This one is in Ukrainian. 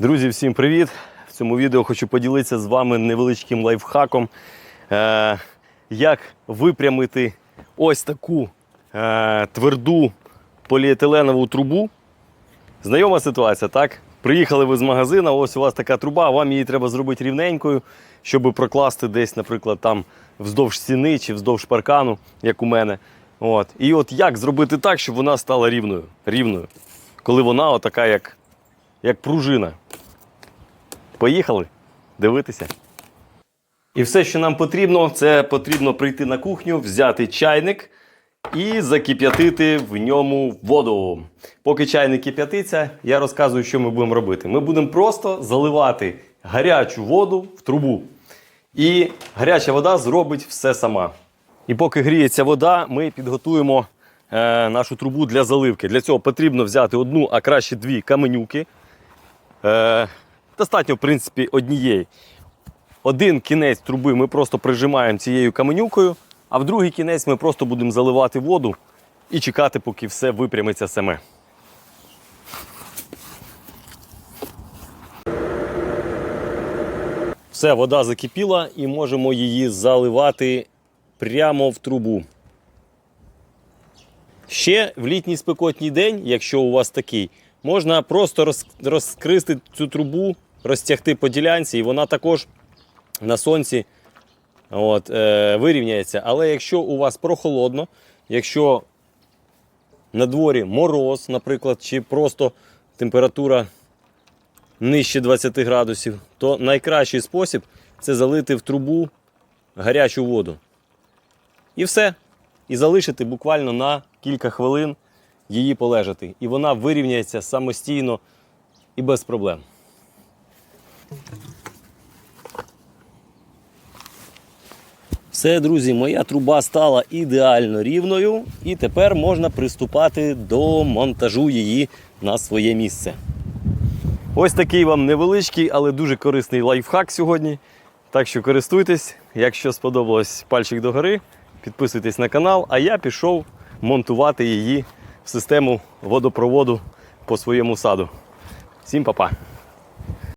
Друзі, всім привіт! В цьому відео хочу поділитися з вами невеличким лайфхаком, е, як випрямити ось таку е, тверду поліетиленову трубу. Знайома ситуація, так? Приїхали ви з магазину, ось у вас така труба, вам її треба зробити рівненькою, щоб прокласти десь, наприклад, там вздовж стіни чи вздовж паркану, як у мене. От. І от як зробити так, щоб вона стала рівною, рівною, коли вона отака, як, як пружина. Поїхали дивитися. І все, що нам потрібно, це потрібно прийти на кухню, взяти чайник і закип'ятити в ньому воду. Поки чайник кип'ятиться, я розказую, що ми будемо робити. Ми будемо просто заливати гарячу воду в трубу. І гаряча вода зробить все сама. І поки гріється вода, ми підготуємо е, нашу трубу для заливки. Для цього потрібно взяти одну, а краще дві каменюки. Е, достатньо, в принципі, однієї. Один кінець труби ми просто прижимаємо цією каменюкою, а в другий кінець ми просто будемо заливати воду і чекати, поки все випрямиться саме. Все, вода закипіла і можемо її заливати прямо в трубу. Ще в літній спекотній день, якщо у вас такий, можна просто роз, розкрити цю трубу, розтягти по ділянці, і вона також на сонці от, е, вирівняється. Але якщо у вас прохолодно, якщо на дворі мороз, наприклад, чи просто температура нижче 20 градусів, то найкращий спосіб це залити в трубу гарячу воду. І все. І залишити буквально на кілька хвилин її полежати. І вона вирівняється самостійно і без проблем. Все, друзі, моя труба стала ідеально рівною, і тепер можна приступати до монтажу її на своє місце. Ось такий вам невеличкий, але дуже корисний лайфхак сьогодні. Так що користуйтесь, якщо сподобалось пальчик догори, підписуйтесь на канал, а я пішов монтувати її в систему водопроводу по своєму саду. Всім па-па!